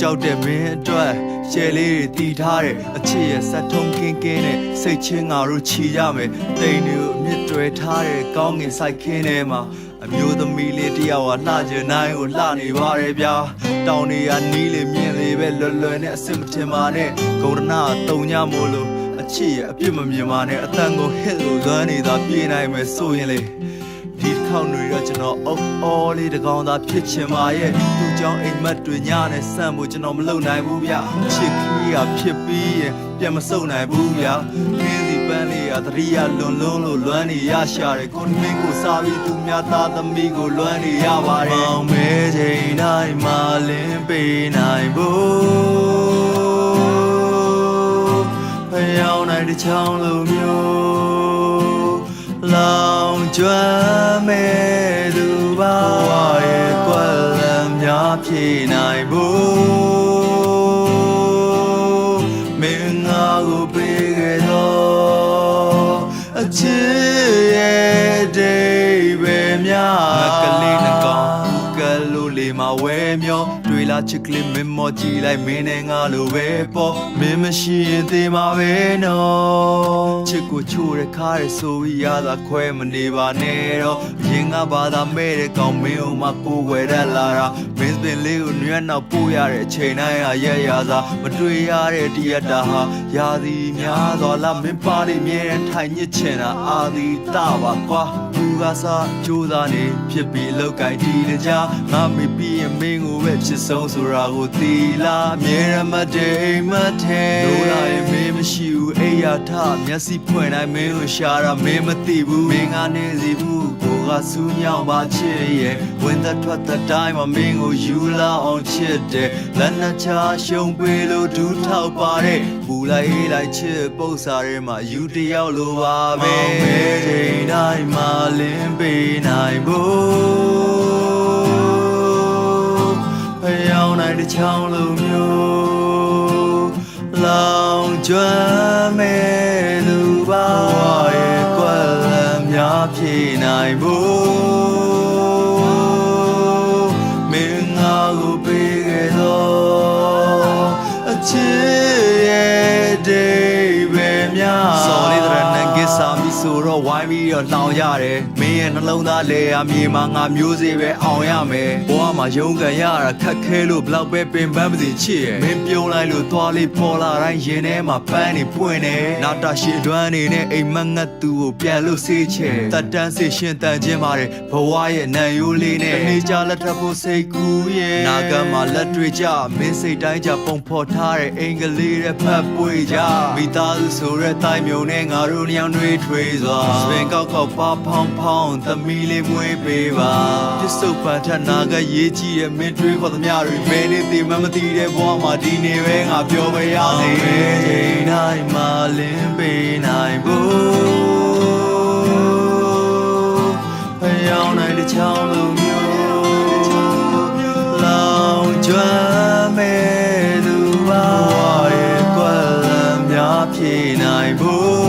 ကြောက်တဲ့မင်းအတွက်ရှယ်လေးတွေတီထားတယ်အချစ်ရဲ့စက်ထုံးကင်းကင်းနဲ့စိတ်ချင်းငါတို့ချီရမယ်တိမ်တွေကိုအမြင့်တွဲထားတဲ့ကောင်းငင်ဆိုင်ခင်းထဲမှာအမျိုးသမီးလေးတစ်ယောက်ကလှချင်နိုင်ကိုလှနေပါတယ်ဗျာတောင်တွေကနီးလေမြင်လေပဲလွယ်လွယ်နဲ့အစစ်မထင်ပါနဲ့ဂုံရနာတုံညမို့လို့အချစ်ရဲ့အပြစ်မမြင်ပါနဲ့အတန်ကိုဟစ်လို့လွမ်းနေတာပြေးနိုင်မယ်ဆိုရင်လေ ဒီတစ်ခေါက်တွေတော့ကျွန်တော်အုပ်အော်လေးတကောင်သာဖြစ်ချင်ပါရဲ့သူ့ကြောင့်အိမ်မက်တွေညနဲ့ဆန့်ဖို့ကျွန်တော်မလုပ်နိုင်ဘူးဗျချစ်ခီးကဖြစ်ပြီးရင်ပြန်မစုံနိုင်ဘူးဗျခင်းစီပန်းလေးကသတိရလွန်လွန်းလို့လွမ်းနေရရှာတယ်ကိုမင်းကိုစားပြီးသူများသားသမီးကိုလွမ်းနေရပါတယ်မောင်မဲချိန်တိုင်းမှာလင်းပေးနိုင်ဖို့ဖျောင်းနိုင်တဲ့ချောင်းလိုမျိုးလောင်ကျွမ်း မဲ့သူပါဝါရဲ့ကွက်လမ်းများဖြေနိုင်ဖို့မင်းငါကိုပေးခဲ့တော့အချစ်ရဲ့ဒိဗေများငါကလေးနှကောင်ကလို့လေမဝဲမျောတွေ့လာချစ်ကလေးမင်းမောကြည့်လိုက်မင်းနဲ့ငါလိုပဲပေါ့မင်းမရှိရင်သေမှာပဲနော်ချစ် ကိုချိုးရခါရဆိုပြီးရတာခွဲမနေပါနဲ့တော့ရင်ငါဘာသာမဲ့တဲ့ကောင်မင်းဟိုမှာကိုယ်ွယ်ရက်လာတာမင်းစပင်လေးကိုနွမ်းနောက်ပို့ရတဲ့အချိန်တိုင်းဟာရက်ရသာမတွေ့ရတဲ့တရက်တာဟာရာသီများသောလားမင်းပါလိမြဲထိုင်ညစ်ချင်တာအာသီတပါကွာသူကစားကြိုးစားနေဖြစ်ပြီးလောက်ကင်တီတကြငါမေပြီးရင်မင်းကိုပဲချစ်ဆုံးဆိုတာကိုသိလားအမြဲတမ်းမတည်းအိမ်မထဲလို့လာရင်မင်းမရှိဘူးအိယာထမျက်စိဖွင့်တိုင်းမင်းကိုရှာတာမင်းမသိဘူးမင်းကနေစီဘူးကိုကစူးညောင်းပါချစ်ရဲ့ဝင်သက်ထွက်သက်တိုင်းမှာမင်းကိုယူလာအောင်ချစ်တယ်လက်နှစ်ချာရှုံပေးလို့ဒူးထောက်ပါတဲ့ပူလိုက်အေးလိုက်ချစ်ပု္ပ္ပာထဲမှာယူတယောက်လိုပါပဲချိန်တိုင်းမှာလင်းပေးနိုင်ဖို့ဖျောင်းနိုင်တဲ့ချောင်းလိုမျိုးလောင်ကျွမ်းမဲ့ ဖြေနိုင်ဖို့မင်းငါကိုပေးခဲ့တော့အချစ် ပြီးတော့လောင်ရတယ်မင်းရဲ့နှလုံးသားလေအမြေမှာငါမျိုးစေ့ပဲအောင်ရမယ်ဘဝမှာရုန်းကန်ရတာခက်ခဲလို့ဘလောက်ပဲပင်ပန်းမစီချစ်ရဲ့မင်းပြုံးလိုက်လို့သွားလေးပေါ်လာတိုင်းရင်ထဲမှာပန်းနေပွင့်နေနာတာရှည်တွမ်းနေတဲ့အိမ်မက်ငတ်သူကိုပြန်လို့စေးချေတတ်တန်းစေရှင်တန်ခြင်းပါတယ်ဘဝရဲ့နံရိုးလေးနဲ့နေကြလက်ထပ်ဖို့စိတ်ကူးရဲ့နာကမှာလက်တွေ့ကြမင်းစိတ်တိုင်းကြပုံဖော်ထားတဲ့အင်္ဂလိပ်ရဲ့ဖတ်ပွေကြမိသားစုဆိုတဲ့တိုင်းမြုံနဲ့ငါတို့ညောင်တွေထွေးစွာစပင်ကောက်ကောက်ပါဖောင်းဖောင်းသမီးလေးမွေးပေးပါပစ္စုပန်ထနာကရေးကြည့်ရဲ့မင်းတွေးခေါ်သမျှတွေဘယ်နေသိမှမသိတဲ့ဘဝမှာဒီနေပဲငါပြောပါရစေချိန်တိုင်းမှာလင်းပေးနိုင်ဖို့ဖျောင်းနိုင်တဲ့ချောင်းလိုမျိုးလောင်ကျွမ်းမဲ့သူပါဝါရဲ့ကွက်လမ်းများဖြေနိုင်ဖို့